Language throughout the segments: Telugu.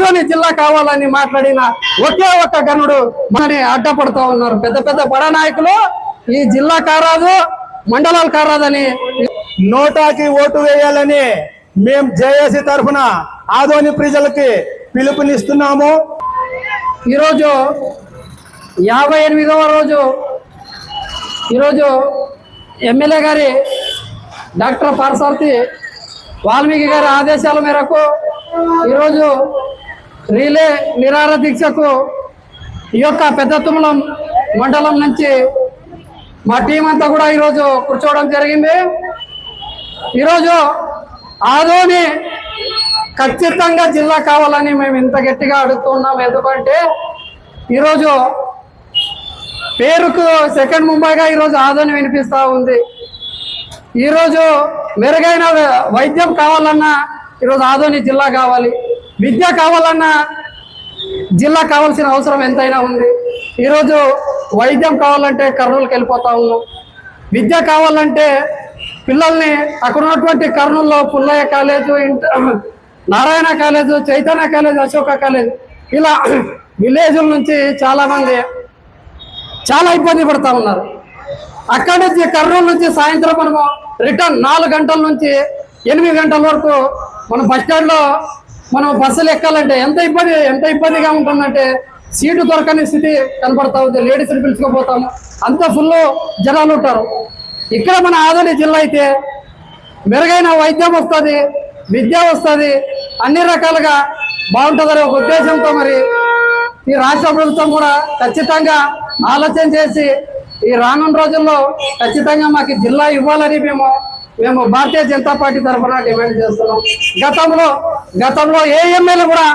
ఆదోని జిల్లా కావాలని మాట్లాడిన ఒకే ఒక్క గనుడు మనని అడ్డపడుతూ ఉన్నారు. పెద్ద పెద్ద బడా నాయకులు. ఈ జిల్లా కారాదు మండలాలు కారాదని. నోటాకి ఓటు వేయాలని మేం జేఏసీ తరఫున ఆదోని ప్రజలకి పిలుపునిస్తున్నాము. ఈరోజు యాభై ఎనిమిదవ రోజు ఈరోజు ఎమ్మెల్యే గారి డాక్టర్ పార్సార్థి వాల్మీకి గారి ఆదేశాల మేరకు ఈరోజు రీలే నిరార దీక్షకు ఈ యొక్క పెద్ద తుమ్మలం మండలం నుంచి మా టీం అంతా కూడా ఈరోజు కూర్చోవడం జరిగింది. ఈరోజు ఆదోని ఖచ్చితంగా జిల్లా కావాలని మేము ఇంత గట్టిగా అడుగుతున్నాం ఎందుకంటే ఈరోజు పేరుకు సెకండ్ ముంబైగా ఈరోజు ఆదోని వినిపిస్తూ ఉంది. ఈరోజు మెరుగైన వై- వైద్యం కావాలన్నా ఈరోజు ఆదోని జిల్లా కావాలి. విద్య కావాలన్నా జిల్లా కావాల్సిన అవసరం ఎంతైనా ఉంది. ఈరోజు వైద్యం కావాలంటే కర్నూలుకి వెళ్ళిపోతా ఉన్నాం. విద్య కావాలంటే పిల్లల్ని అక్కడ ఉన్నటువంటి కర్నూలులో Pullaiah college Narayana college Chaitanya college Ashoka college ఇలా విలేజ్ల నుంచి చాలామంది చాలా ఇబ్బంది పడుతూ ఉన్నారు. అక్కడి నుంచి కర్నూలు నుంచి సాయంత్రం మనము రిటర్న్ నాలుగు గంటల నుంచి ఎనిమిది గంటల వరకు మనం బస్ స్టాండ్లో మనం బస్సులు ఎక్కాలంటే ఎంత ఇబ్బంది ఎంత ఇబ్బందిగా ఉంటుందంటే సీటు దొరకని స్థితి కనపడతా ఉంది. లేడీస్ని పిలుచుకోపోతాము. అంత ఫుల్ జనాలు ఉంటారు. ఇక్కడ మన ఆదోని జిల్లా అయితే మెరుగైన వైద్యం వస్తుంది విద్య వస్తుంది అన్ని రకాలుగా బాగుంటుందనే ఒక ఉద్దేశంతో మరి ఈ రాష్ట్ర ప్రభుత్వం కూడా ఖచ్చితంగా ఆలోచన చేసి ఈ రానున్న రోజుల్లో ఖచ్చితంగా మాకు జిల్లా ఇవ్వాలని మేము మేము భారతీయ జనతా పార్టీ తరఫున డిమాండ్ చేస్తున్నాం. గతంలో గతంలో ఏ ఎమ్మెల్యే కూడా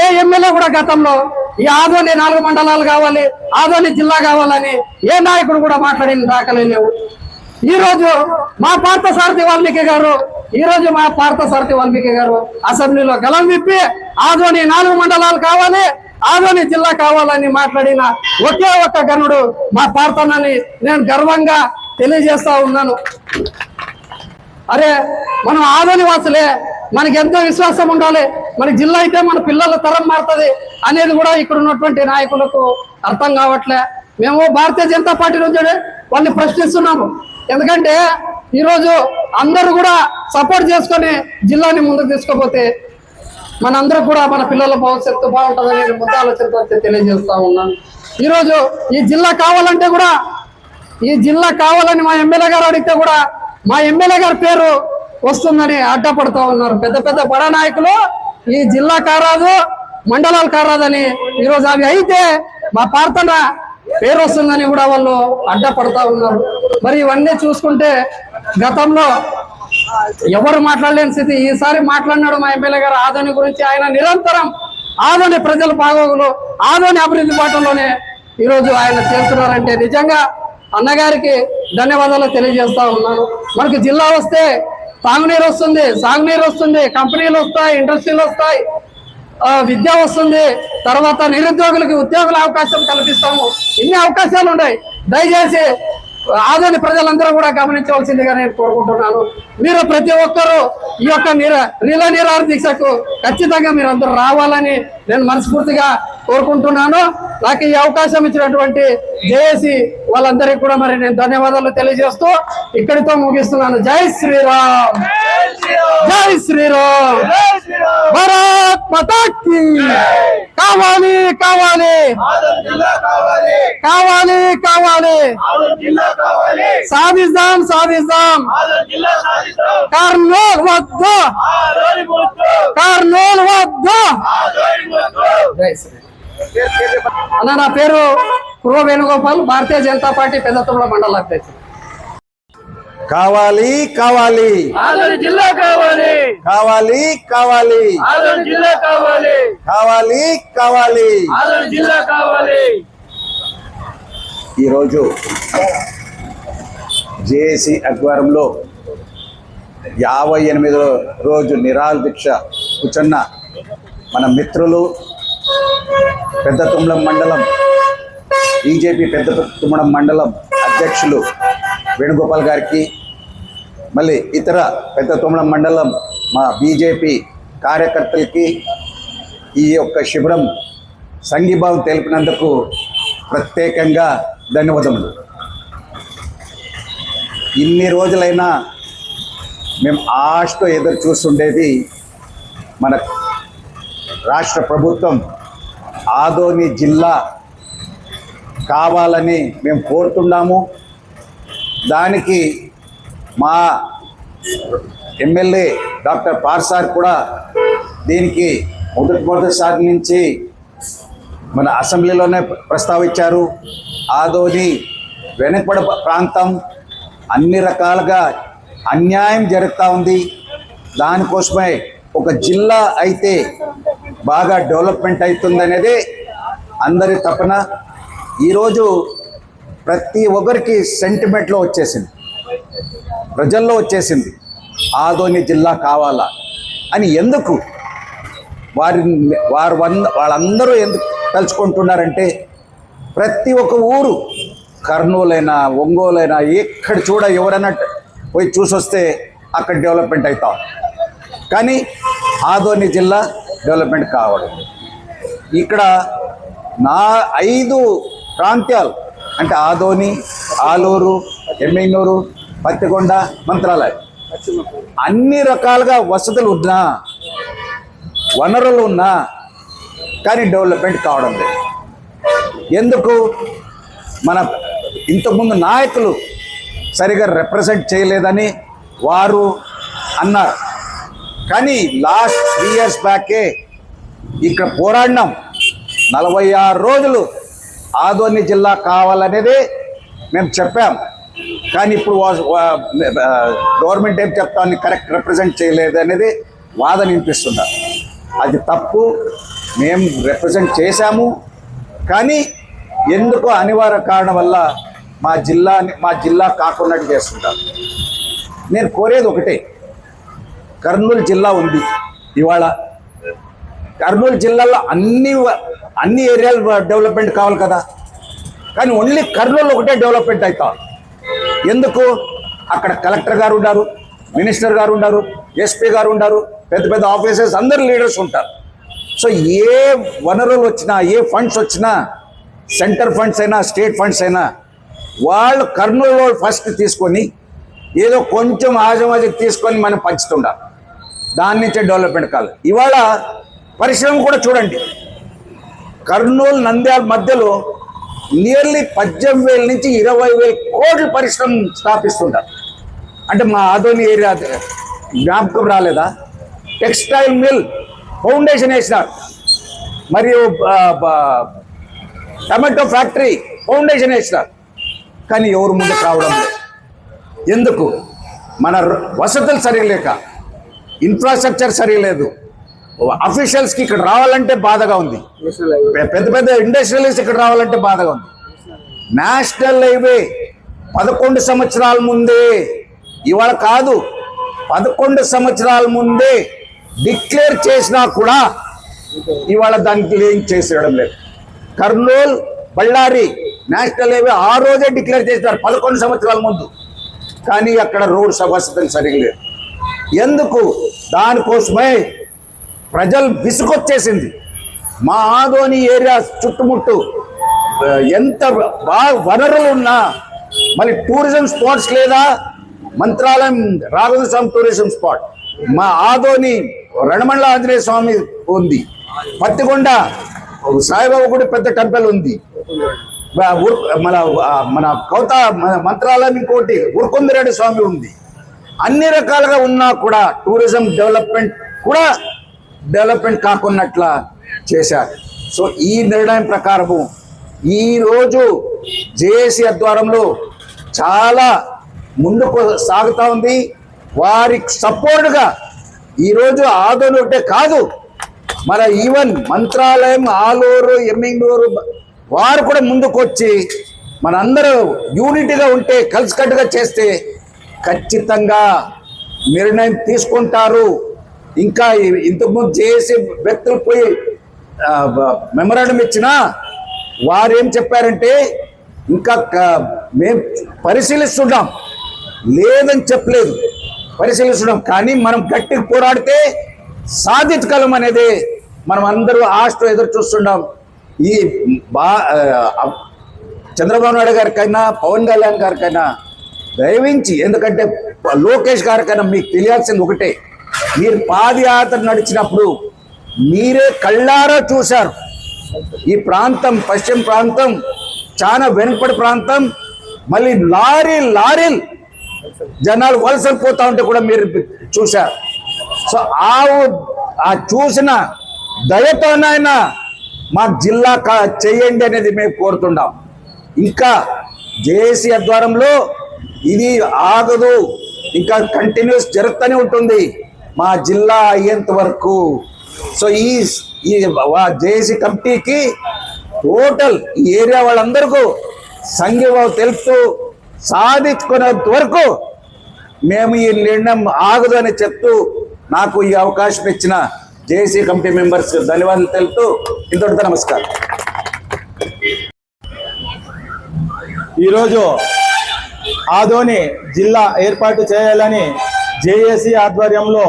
ఏ ఎమ్మెల్యే కూడా గతంలో ఈ ఆదోని నాలుగు మండలాలు కావాలి ఆదోని జిల్లా కావాలని ఏ నాయకుడు కూడా మాట్లాడిన దాఖలేవు ఈరోజు మా పార్థ సారథి వాల్మీకి గారు ఈరోజు మా పార్థ సారథి వాల్మీకి గారు అసెంబ్లీలో గలం విప్పి ఆదోని నాలుగు మండలాలు కావాలి ఆదోని జిల్లా కావాలని మాట్లాడిన ఒకే ఒక్క గనుడు మా పార్థనని నేను గర్వంగా తెలియజేస్తా ఉన్నాను. అరే మనం ఆదోని వాసులే మనకి ఎంతో విశ్వాసం ఉండాలి మన జిల్లా అయితే మన పిల్లల తరం మారుతుంది అనేది కూడా ఇక్కడ ఉన్నటువంటి నాయకులకు అర్థం కావట్లే. మేము భారతీయ జనతా పార్టీ నుంచి వాళ్ళని ప్రశ్నిస్తున్నాము. ఎందుకంటే ఈరోజు అందరూ కూడా సపోర్ట్ చేసుకొని జిల్లాని ముందుకు తీసుకుపోతే మనందరూ కూడా మన పిల్లల భవిష్యత్తు బాగుంటుందని ముద్ద ఆలోచనతో తెలియజేస్తా ఉన్నాను. ఈరోజు ఈ జిల్లా కావాలంటే కూడా ఈ జిల్లా కావాలని మా ఎమ్మెల్యే గారు అడిగితే కూడా మా ఎమ్మెల్యే గారి పేరు వస్తుందని అడ్డపడుతూ ఉన్నారు. పెద్ద పెద్ద బడా నాయకులు ఈ జిల్లా కారాదు మండలాలు కారాదని ఈరోజు అవి అయితే మా ప్రార్థన పేరు వస్తుందని కూడా వాళ్ళు అడ్డపడతా ఉన్నారు. మరి ఇవన్నీ చూసుకుంటే గతంలో ఎవరు మాట్లాడలేని స్థితి. ఈసారి మాట్లాడినాడు మా ఎమ్మెల్యే గారు ఆదోని గురించి. ఆయన నిరంతరం ఆదోని ప్రజల బాగోగులు ఆదోని అభివృద్ధి బాటలోనే ఈరోజు ఆయన చేస్తున్నారంటే నిజంగా అన్నగారికి ధన్యవాదాలు తెలియజేస్తా ఉన్నాను. మనకి జిల్లా వస్తే తాగునీరు వస్తుంది సాగునీరు వస్తుంది కంపెనీలు వస్తాయి ఇండస్ట్రీలు వస్తాయి విద్య వస్తుంది తర్వాత నిరుద్యోగులకి ఉద్యోగుల అవకాశం కల్పిస్తాము. ఇన్ని అవకాశాలు ఉన్నాయి. దయచేసి ఆదోని ప్రజలందరూ కూడా గమనించవలసిందిగా నేను కోరుకుంటున్నాను. మీరు ప్రతి ఒక్కరూ ఈ యొక్క నిర నీల నిరాహార దీక్షకు ఖచ్చితంగా మీరు అందరూ రావాలని నేను మనస్ఫూర్తిగా కోరుకుంటున్నాను. నాకు ఈ అవకాశం ఇచ్చినటువంటి జేఏసి వాళ్ళందరికీ కూడా మరి నేను ధన్యవాదాలు తెలియజేస్తూ ఇక్కడితో ముగిస్తున్నాను. జై శ్రీరామ్. జై శ్రీరామ్. భారత్ మతాకి. కావాలి కావాలి. కావాలి కావాలి. జిల్లా సాధిస్తాం కర్నూలు వద్దు. కర్నూలు వద్దు. జై శ్రీరామ్. అన్న నా పేరు కుర్వ వేణుగోపాల్ భారతీయ జనతా పార్టీ పెద్దతుల మండల అధ్యక్షుడు. కావాలి కావాలి. జిల్లా కావాలి. కావాలి కావాలి. జిల్లా కావాలి. కావాలి కావాలి. జిల్లా కావాలి. ఈరోజు జేఏసీ ఆధ్వర్యంలో యాభై ఎనిమిదో రోజు నిరాహార దీక్ష కూర్చున్న మన మిత్రులు పెద్ద తుమ్మలం మండలం బీజేపీ పెద్ద తుమ్మడం మండలం అధ్యక్షులు వేణుగోపాల్ గారికి మళ్ళీ ఇతర పెద్ద తుమ్మలం మండలం మా బీజేపీ కార్యకర్తలకి ఈ యొక్క శిబిరం సంఘీభావం తెలిపినందుకు ప్రత్యేకంగా ధన్యవాదములు. ఇన్ని రోజులైనా మేము ఆశతో ఎదురు చూస్తుండేది మన రాష్ట్ర ప్రభుత్వం ఆదోని జిల్లా కావాలని మేము కోరుతున్నాము. దానికి మా ఎమ్మెల్యే డాక్టర్ పార్సార్ కూడా దీనికి మొదటి మొదటిసారి నుంచి మన అసెంబ్లీలోనే ప్రస్తావించారు. ఆదోని వెనుకబడ ప్రాంతం అన్ని రకాలుగా అన్యాయం జరుగుతూ ఉంది. దానికోసమే ఒక జిల్లా అయితే బాగా డెవలప్మెంట్ అవుతుందనేది అందరి తపన. ఈరోజు ప్రతి ఒక్కరికి సెంటిమెంట్లో వచ్చేసింది. ప్రజల్లో వచ్చేసింది. ఆదోని జిల్లా కావాలా అని ఎందుకు? వారి వారు వంద వాళ్ళందరూ ఎందుకు తలుచుకుంటున్నారంటే ప్రతి ఒక్క ఊరు కర్నూలైనా ఒంగోలైనా ఎక్కడ చూడ ఎవరైనా పోయి చూసొస్తే అక్కడ డెవలప్మెంట్ అవుతాం కానీ ఆదోని జిల్లా డెవలప్మెంట్ కావడం. ఇక్కడ నా ఐదు ప్రాంతాలు అంటే ఆదోని ఆలూరు ఎమ్మెన్నూరు పత్తికొండ మంత్రాలయం. అన్ని రకాలుగా వసతులు ఉన్నా వనరులు ఉన్నా కానీ డెవలప్మెంట్ కావడం లేదు. ఎందుకు? మన ఇంతకుముందు నాయకులు సరిగా రిప్రజెంట్ చేయలేదని వారు అన్నారు. కానీ లాస్ట్ త్రీ ఇయర్స్ బ్యాకే ఇక్కడ పోరాడినాం. నలభై ఆరు రోజులు ఆదోని జిల్లా కావాలనేది మేము చెప్పాం. కానీ ఇప్పుడు వా- గవర్నమెంట్ ఏం చెప్తామని కరెక్ట్ రిప్రజెంట్ చేయలేదు అనేది వాదన వినిపిస్తుంది? అది తప్పు. మేము రిప్రజెంట్ చేశాము. కానీ ఎందుకో అనివార్య కారణం వల్ల మా జిల్లాని మా జిల్లా కాకుండా చేస్తుంటారు? నేను కోరేది ఒకటే. కర్నూలు జిల్లా ఉంది. ఇవాళ కర్నూలు జిల్లాలో అన్ని అన్ని ఏరియాలు డెవలప్మెంట్ కావాలి కదా. కానీ ఓన్లీ కర్నూలు ఒకటే డెవలప్మెంట్ అవుతాం ఎందుకు? అక్కడ కలెక్టర్ గారు ఉన్నారు మినిస్టర్ గారు ఉన్నారు ఎస్పీ గారు ఉన్నారు పెద్ద పెద్ద ఆఫీసర్స్ అందరు లీడర్స్ ఉంటారు. సో ఏ వనరులు వచ్చినా ఏ ఫండ్స్ వచ్చినా సెంటర్ ఫండ్స్ అయినా స్టేట్ ఫండ్స్ అయినా వాళ్ళు కర్నూలు ఫస్ట్ తీసుకొని ఏదో కొంచెం ఆజమాజకి తీసుకొని మనం పంచుతుండాలి. దాని నుంచే డెవలప్మెంట్ కావాలి ఇవాళ పరిశ్రమ కూడా చూడండి. కర్నూలు నంద్యాల మధ్యలో నియర్లీ పద్దెనిమిది వేల నుంచి ఇరవై వేల కోట్ల పరిశ్రమ స్థాపిస్తుంటారు. అంటే మా ఆదోని ఏరియా జ్ఞాపకం రాలేదా? టెక్స్టైల్ మిల్ ఫౌండేషన్ వేసినారు. మరియు టమాటో ఫ్యాక్టరీ ఫౌండేషన్ వేసినారు. కానీ ఎవరు ముందుకు రావడం లేదు. ఎందుకు? మన వసతులు సరిలేక ఇన్ఫ్రాస్ట్రక్చర్ సరిలేదు. అఫీషియల్స్కి ఇక్కడ రావాలంటే బాధగా ఉంది. పెద్ద పెద్ద ఇండస్ట్రియలిస్ట్ ఇక్కడ రావాలంటే బాధగా ఉంది. నేషనల్ హైవే పదకొండు సంవత్సరాల ముందే ఇవాళ కాదు పదకొండు సంవత్సరాల ముందే డిక్లేర్ చేసినా కూడా ఇవాళ దానికి లింక్ చేసేయడం లేదు. కర్నూలు బళ్ళారి నేషనల్ హైవే ఆ రోజే డిక్లేర్ చేసినారు పదకొండు సంవత్సరాల ముందు. కానీ అక్కడ రోడ్డు వసతులు సరిగ్గా ఎందుకు? దానికోసమే ప్రజలు విసుగొచ్చేసింది. మా ఆదోని ఏరియా చుట్టుముట్టు ఎంత బాగా వనరులు ఉన్నా మళ్ళీ టూరిజం స్పాట్స్ లేదా మంత్రాలయం రాఘవ స్వామి టూరిజం స్పాట్. మా ఆదోని రణమండల ఆంజనేయ స్వామి ఉంది. పత్తికొండ సాయిబాబా గుడి పెద్ద టెంపుల్ ఉంది. మన మన కౌత మన మంత్రాలయం ఇంకోటి ఉర్కుందిరెడ్డి స్వామి ఉంది. అన్ని రకాలుగా ఉన్నా కూడా టూరిజం డెవలప్మెంట్ కూడా డెవలప్మెంట్ కాకున్నట్ల చేశారు. సో ఈ నిర్ణయం ప్రకారము ఈరోజు జేఏసీ ఆధ్వర్యంలో చాలా ముందుకు సాగుతూ ఉంది. వారికి సపోర్ట్గా ఈరోజు ఆదోలు ఒకటే కాదు మన ఈవెన్ మంత్రాలయం ఆలూరు ఎమ్మింగూరు వారు కూడా ముందుకు వచ్చి మనందరూ యూనిటీగా ఉంటే కలిసికట్టుగా చేస్తే ఖచ్చితంగా నిర్ణయం తీసుకుంటారు. ఇంకా ఇంతకుముందు చేసి వ్యక్తులు పోయి మెమరాండం ఇచ్చినా వారు ఏం చెప్పారంటే ఇంకా మేం పరిశీలిస్తున్నాం. లేదని చెప్పలేదు. పరిశీలిస్తున్నాం. కానీ మనం గట్టిగా పోరాడితే సాధించగలం అనేది మనం అందరూ ఆశతో ఎదురు చూస్తున్నాం. ఈ బా చంద్రబాబు నాయుడు గారికైనా పవన్ కళ్యాణ్ గారికైనా దయవించి ఎందుకంటే లోకేష్ గారి కన్నా మీకు తెలియాల్సింది ఒకటే. మీరు పాదయాత్ర నడిచినప్పుడు మీరే కళ్ళారా చూశారు. ఈ ప్రాంతం పశ్చిమ ప్రాంతం చాలా వెనుకబడి ప్రాంతం మళ్ళీ లారీ లారీలు జనాలు వలసలు పోతా ఉంటే కూడా మీరు చూశారు. సో ఆ ఆ చూసిన దయతోనైనా మా జిల్లా కా- చేయండి అనేది మేము కోరుతున్నాం ఇంకా జేఏసీ ఆధ్వర్యంలో ఇది ఆగదు. ఇంకా కంటిన్యూస్ జరుగుతూనే ఉంటుంది. మా జిల్లా అయ్యేంత వరకు. సో ఈ ఈ జేఏసీ కమిటీకి టోటల్ ఈ ఏరియా వాళ్ళందరికీ సంఘీభావం తెలుపుతూ సాధించుకునేంత వరకు మేము ఈ నిర్ణయం ఆగదు అని చెప్తూ నాకు ఈ అవకాశం ఇచ్చిన జేఏసీ కమిటీ మెంబర్స్ ధన్యవాదాలు తెలుపుతూ ఇంతటితో నమస్కారం. ఈరోజు ఆదోని జిల్లా ఏర్పాటు చేయాలని జేఏసీ ఆధ్వర్యంలో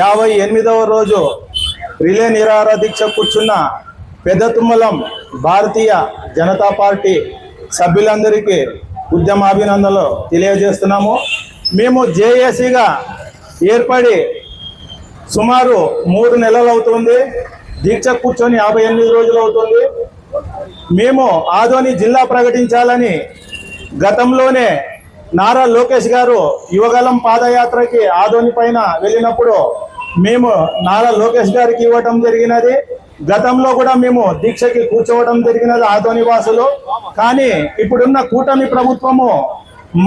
యాభై ఎనిమిదవ రోజు రిలే నిరాహార దీక్ష కూర్చున్న పెద్దతుమ్మలం భారతీయ జనతా పార్టీ సభ్యులందరికీ ఉద్యమాభినందనలు తెలియజేస్తున్నాము. మేము జేఏసీగా ఏర్పడి సుమారు మూడు నెలలు అవుతుంది. దీక్ష కూర్చొని యాభై ఎనిమిది రోజులు అవుతుంది. మేము ఆదోని జిల్లా ప్రకటించాలని గతంలోనే నారా లోకేష్ గారు యువగలం పాదయాత్రకి ఆదోని పైన వెళ్ళినప్పుడు మేము నారా లోకేష్ గారికి ఇవ్వటం జరిగినది. గతంలో కూడా మేము దీక్షకి కూర్చోవడం జరిగినది ఆదోని వాసులు కానీ ఇప్పుడున్న కూటమి ప్రభుత్వము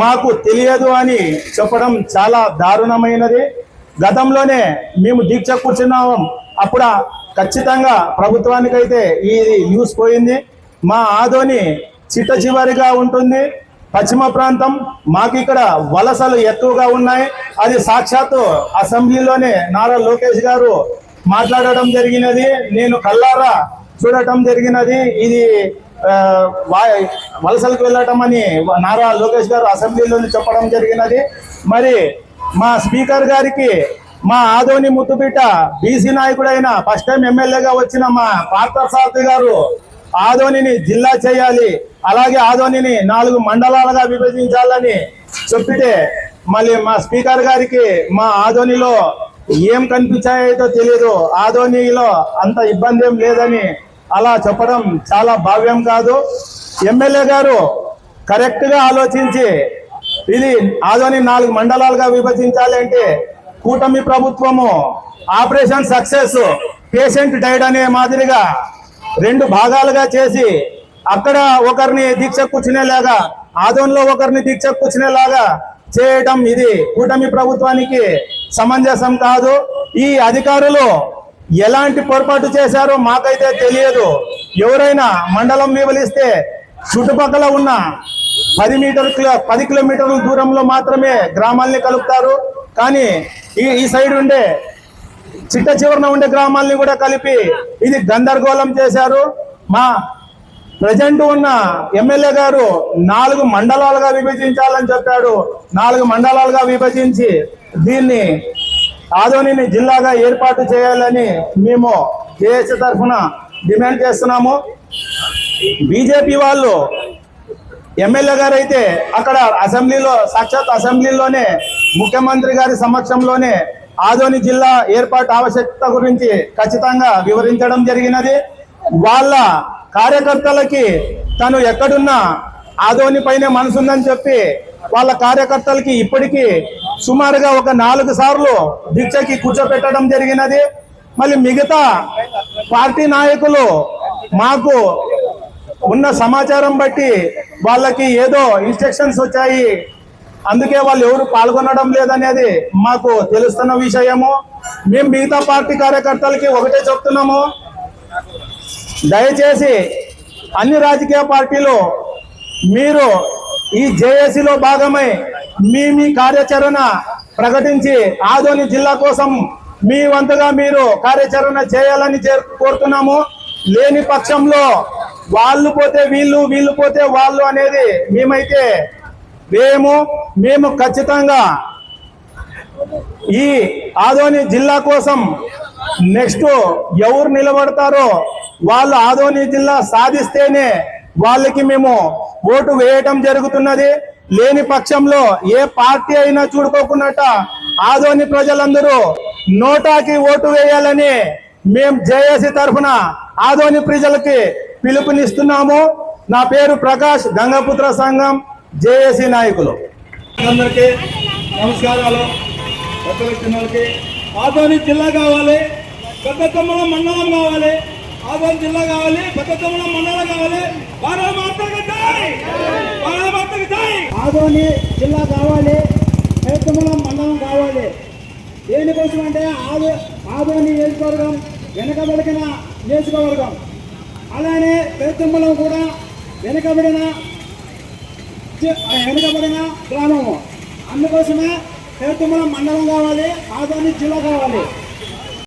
మాకు తెలియదు అని చెప్పడం చాలా దారుణమైనది. గతంలోనే మేము దీక్ష కూర్చున్నాం అప్పుడు ఖచ్చితంగా ప్రభుత్వానికైతే ఈ న్యూస్ పోయింది. మా ఆదోని చిట్ట చివరిగా ఉంటుంది. పశ్చిమ ప్రాంతం మాకు ఇక్కడ వలసలు ఎక్కువగా ఉన్నాయి. అది సాక్షాత్తు అసెంబ్లీలోనే నారా లోకేష్ గారు మాట్లాడడం జరిగినది. నేను కల్లారా చూడటం జరిగినది. ఇది వలసలకు వెళ్ళటం అని నారా లోకేష్ గారు అసెంబ్లీలోనే చెప్పడం జరిగినది. మరి మా స్పీకర్ గారికి మా ఆదోని ముత్తుపీట బీసీ నాయకుడైన ఫస్ట్ టైం ఎమ్మెల్యేగా వచ్చిన మా పార్థసారథి గారు ఆదోనిని జిల్లా చేయాలి. అలాగే ఆదోనిని నాలుగు మండలాలుగా విభజించాలని చెప్పితే మళ్ళీ మా స్పీకర్ గారికి మా ఆదోనిలో ఏం కనిపించాయో తెలియదు ఆదోనిలో అంత ఇబ్బంది ఏం లేదని అలా చెప్పడం చాలా భావ్యం కాదు. ఎమ్మెల్యే గారు కరెక్ట్గా ఆలోచించి ఇది ఆదోని నాలుగు మండలాలుగా విభజించాలి అంటే కూటమి ప్రభుత్వము ఆపరేషన్ సక్సెస్ పేషెంట్ డైడ్ అనే మాదిరిగా రెండు భాగాలుగా చేసి అక్కడ ఒకరిని దీక్ష కూర్చునేలాగా ఆదోన్లో ఒకరిని దీక్ష కూర్చునేలాగా చేయటం ఇది కూటమి ప్రభుత్వానికి సమంజసం కాదు. ఈ అధికారులు ఎలాంటి పొరపాటు చేశారో మాకైతే తెలియదు. ఎవరైనా మండలం మీవలిస్తే చుట్టుపక్కల ఉన్న పది మీటర్ పది కిలోమీటర్ల దూరంలో మాత్రమే గ్రామాల్ని కలుపుతారు. కానీ ఈ ఈ సైడ్ ఉండే చిట్ట చివరన ఉండే గ్రామాల్ని కూడా కలిపి ఇది గందరగోళం చేశారు. మా ప్రజెంట్ ఉన్న ఎమ్మెల్యే గారు నాలుగు మండలాలుగా విభజించాలని చెప్పాడు. నాలుగు మండలాలుగా విభజించి దీన్ని ఆదోనిని జిల్లాగా ఏర్పాటు చేయాలని మేము జేఏసీ తరఫున డిమాండ్ చేస్తున్నాము. బీజేపీ వాళ్ళు ఎమ్మెల్యే గారు అయితే అక్కడ అసెంబ్లీలో సాక్షాత్ అసెంబ్లీలోనే ముఖ్యమంత్రి గారి సమక్షంలోనే ఆదోని జిల్లా ఏర్పాటు ఆవశ్యకత గురించి ఖచ్చితంగా వివరించడం జరిగినది. వాళ్ళ కార్యకర్తలకి తను ఎక్కడున్నా ఆదోని పైనే మనసుందని చెప్పి వాళ్ళ కార్యకర్తలకి ఇప్పటికీ సుమారుగా ఒక నాలుగు సార్లు దీక్షకి కూర్చోపెట్టడం జరిగినది. మళ్ళీ మిగతా పార్టీ నాయకులు మాకు ఉన్న సమాచారం బట్టి వాళ్ళకి ఏదో ఇన్స్ట్రక్షన్స్ వచ్చాయి. అందుకే వాళ్ళు ఎవరు పాల్గొనడం లేదనేది మాకు తెలుస్తున్న విషయము. మేము మిగతా పార్టీ కార్యకర్తలకి ఒకటే చెప్తున్నాము. దయచేసి అన్ని రాజకీయ పార్టీలు మీరు ఈ జేఏసీలో భాగమై మీ మీ కార్యాచరణ ప్రకటించి ఆదోని జిల్లా కోసం మీ వంతుగా మీరు కార్యాచరణ చేయాలని కోరుతున్నాము. లేని పక్షంలో వాళ్ళు పోతే వీళ్ళు వీళ్ళు పోతే వాళ్ళు అనేది మేమైతే మేము మేము ఖచ్చితంగా ఈ ఆదోని జిల్లా కోసం నెక్స్ట్ ఎవరు నిలబడతారో వాళ్ళు ఆదోని జిల్లా సాధిస్తేనే వాళ్ళకి మేము ఓటు వేయటం జరుగుతున్నది. లేని పక్షంలో ఏ పార్టీ అయినా చూడుకోకున్నట్ట ఆదోని ప్రజలందరూ నోటాకి ఓటు వేయాలని మేము జేఏసీ తరఫున ఆదోని ప్రజలకి పిలుపునిస్తున్నాము. నా పేరు ప్రకాష్ గంగపుత్ర సంఘం. జేఏసీ నాయకులు. అందరికీ నమస్కారాలు. పెద్దల చిన్నలకి ఆదోని జిల్లా కావాలి పెద్ద తమ్ముల మండలం కావాలి. ఆదోని జిల్లా కావాలి పెద్ద తమ్ముల మండలం కావాలి. ఆదోని జిల్లా కావాలి పేతుమలం మండలం కావాలి. దేనికోసం అంటే ఆదో ఆదోని నియోజకవర్గం వెనకబడిన నియోజకవర్గం. అలానే పేతుమలం కూడా వెనకబడిన వెనుకబడిన గ్రామము. అందుకోసమే పేతుమలం మండలం కావాలి ఆదాని జిల్లా కావాలి.